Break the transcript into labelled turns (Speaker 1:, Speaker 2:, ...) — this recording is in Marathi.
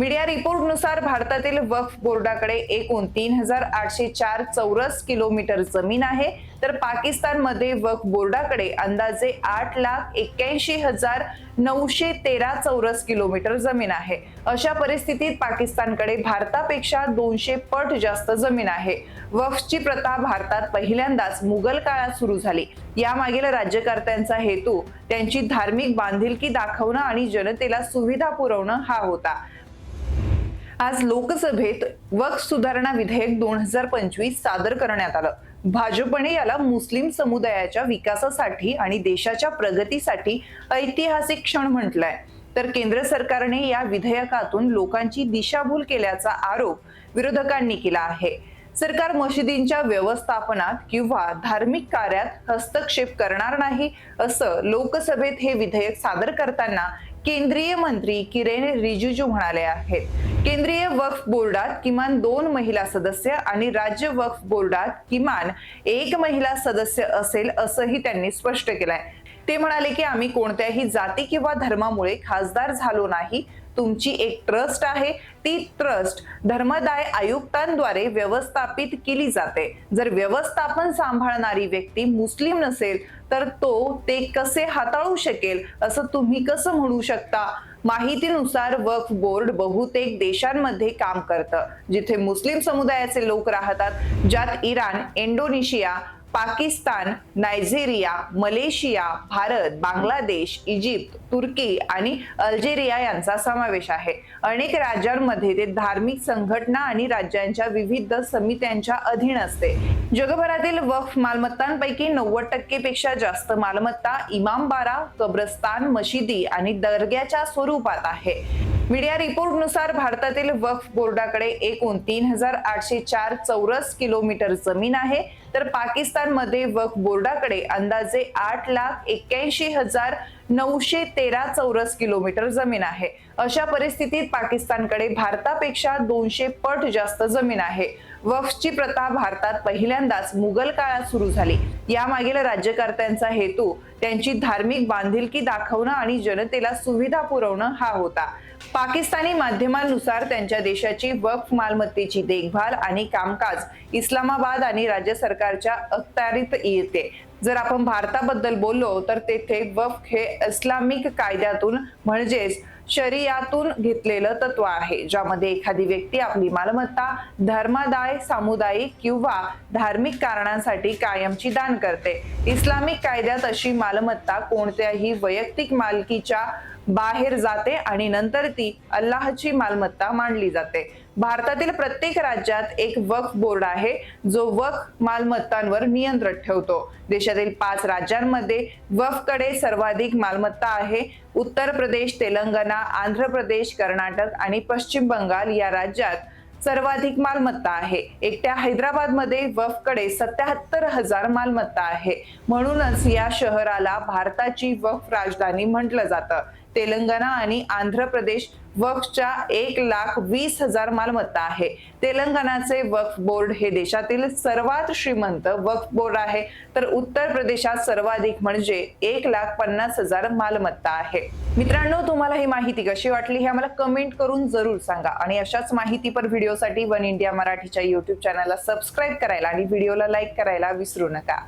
Speaker 1: मीडिया रिपोर्टनुसार भारतातील वक्फ बोर्डाकडे एकूण तीन हजार आठशे चार चौरस किलोमीटर जमीन आहे. तर पाकिस्तानमध्ये वक्फ बोर्डाकडे अंदाजे आठ लाख एक्क्याऐंशी हजार नऊशे तेरा चौरस किलोमीटर जमीन आहे. अशा परिस्थितीत पाकिस्तानकडे भारतापेक्षा दोनशे पट जास्त जमीन आहे. वक्फची प्रथा भारतात पहिल्यांदाच मुघल काळात सुरू झाली. यामागील राज्यकर्त्यांचा हेतू त्यांची धार्मिक बांधिलकी दाखवणं आणि जनतेला सुविधा पुरवणं हा होता. आज लोकसभेत वक्फ सुधारणा विधेयक दोन हजार पंचवीस सादर करण्यात आलं. भाजपने याला मुस्लिम समुदायाच्या विकासासाठी आणि देशाच्या प्रगतीसाठी ऐतिहासिक क्षण म्हटलंय. तर केंद्र सरकारने या विधेयकातून लोकांची दिशाभूल केल्याचा आरोप विरोधकांनी केला आहे. सरकार मशिदींच्या व्यवस्थापनात किंवा धार्मिक कार्यात हस्तक्षेप करणार नाही असं लोकसभेत हे विधेयक सादर करताना केंद्रीय मंत्री किरेन रिजिजू म्हणाले आहेत. केंद्रीय वक्फ बोर्डात किमान दोन महिला सदस्य आणि राज्य वक्फ बोर्डात किमान एक महिला सदस्य असेल असंही त्यांनी स्पष्ट केलंय. ते म्हणाले की आम्ही कोणत्याही जाती किंवा धर्मामुळे खासदार झालो नाही. तुमची एक ट्रस्ट आहे. ती ट्रस्ट धर्मदाय आयुक्तांद्वारे व्यवस्थापित केली जाते. जर व्यवस्थापन सांभाळणारी व्यक्ती मुस्लिम नसेल तर तो ते कसे हाताळू शकेल असं तुम्ही कसं म्हणू शकता? माहितीनुसार वक्फ बोर्ड बहुतेक देशांमध्ये काम करतं. जिथे मुस्लिम समुदायाचे लोक राहतात ज्यात Iran Indonesia Pakistan Nigeria Malaysia Bharat Bangladesh Egypt तुर्की आणि अल्जेरिया यांचा समावेश आहे. अनेक राज्यांमध्ये ते धार्मिक संघटना आणि राज्यांच्या विविध समित्यांच्या अधीन असते. जगभरातील वक्फ मालमत्तांपैकी नव्वद टक्के पेक्षा जास्त मालमत्ता इमामबारा कब्रस्तान मशिदी आणि दर्ग्याच्या स्वरूपात आहे. मीडिया रिपोर्टनुसार भारतातील वक्फ बोर्डाकडे एकूण तीन हजार आठशे चार चौरस किलोमीटर जमीन आहे. तर पाकिस्तानमध्ये वक्फ बोर्डाकडे अंदाजे आठ लाख एक्क्याऐंशी हजार नऊशे तेरा चौरस किलोमीटर जमीन आहे. अशा परिस्थितीत पाकिस्तानकडे भारतापेक्षा दोनशे पट जास्त जमीन आहे. वक्फची प्रथा भारतात पहिल्यांदाच मुघल काळात सुरू झाली. यामागील राज्यकर्त्यांचा हेतू त्यांची धार्मिक बांधिलकी दाखवणं आणि जनतेला सुविधा पुरवणं हा होता. पाकिस्तानी माध्यमांनुसार त्यांच्या देशाची वक्फ मालमत्तेची देखभाल आणि कामकाज इस्लामाबाद आणि राज्य सरकारच्या अखत्यारीत येते. जर आपण भारताबद्दल बोललो तर तेथे वक्फ हे इस्लामिक कायद्यातून म्हणजेच शरियातून घेतलेलं तत्व आहे ज्यामध्ये एखादी व्यक्ती आपली मालमत्ता धर्मादाय सामुदायिक किंवा धार्मिक कारणांसाठी कायमची दान करते. इस्लामिक कायद्यात अशी मालमत्ता कोणत्याही वैयक्तिक मालकीच्या बाहेर जाते आणि नंतर ती अल्लाहची मालमत्ता मानली जाते. भारतातील प्रत्येक राज्यात एक वक्फ बोर्ड आहे जो वक्फ मालमत्तांवर नियंत्रण ठेवतो. देशातील पाच राज्यांमध्ये वक्फकडे सर्वाधिक मालमत्ता आहे. उत्तर प्रदेश तेलंगणा आंध्र प्रदेश कर्नाटक आणि पश्चिम बंगाल या राज्यात सर्वाधिक मालमत्ता आहे. एकट्या हैदराबादमध्ये वफकडे सत्याहत्तर हजार मालमत्ता आहे. म्हणूनच या शहराला भारताची वफ राजधानी म्हटलं जातं. तेलंगणा आणि आंध्र प्रदेश वक्फच्या एक लाख वीस हजार मालमत्ता आहे. तेलंगणाचे वक्फ बोर्ड हे देशातील सर्वात श्रीमंत वक्फ बोर्ड आहे. तर उत्तर प्रदेशात सर्वाधिक म्हणजे एक लाख पन्नास हजार मालमत्ता आहे. मित्रांनो तुम्हाला ही माहिती कशी वाटली हे आम्हाला कमेंट करून जरूर सांगा. आणि अशाच माहितीपर व्हिडिओसाठी वन इंडिया मराठीच्या युट्यूब चॅनलला सबस्क्राईब करायला आणि व्हिडिओला लाईक करायला विसरू नका.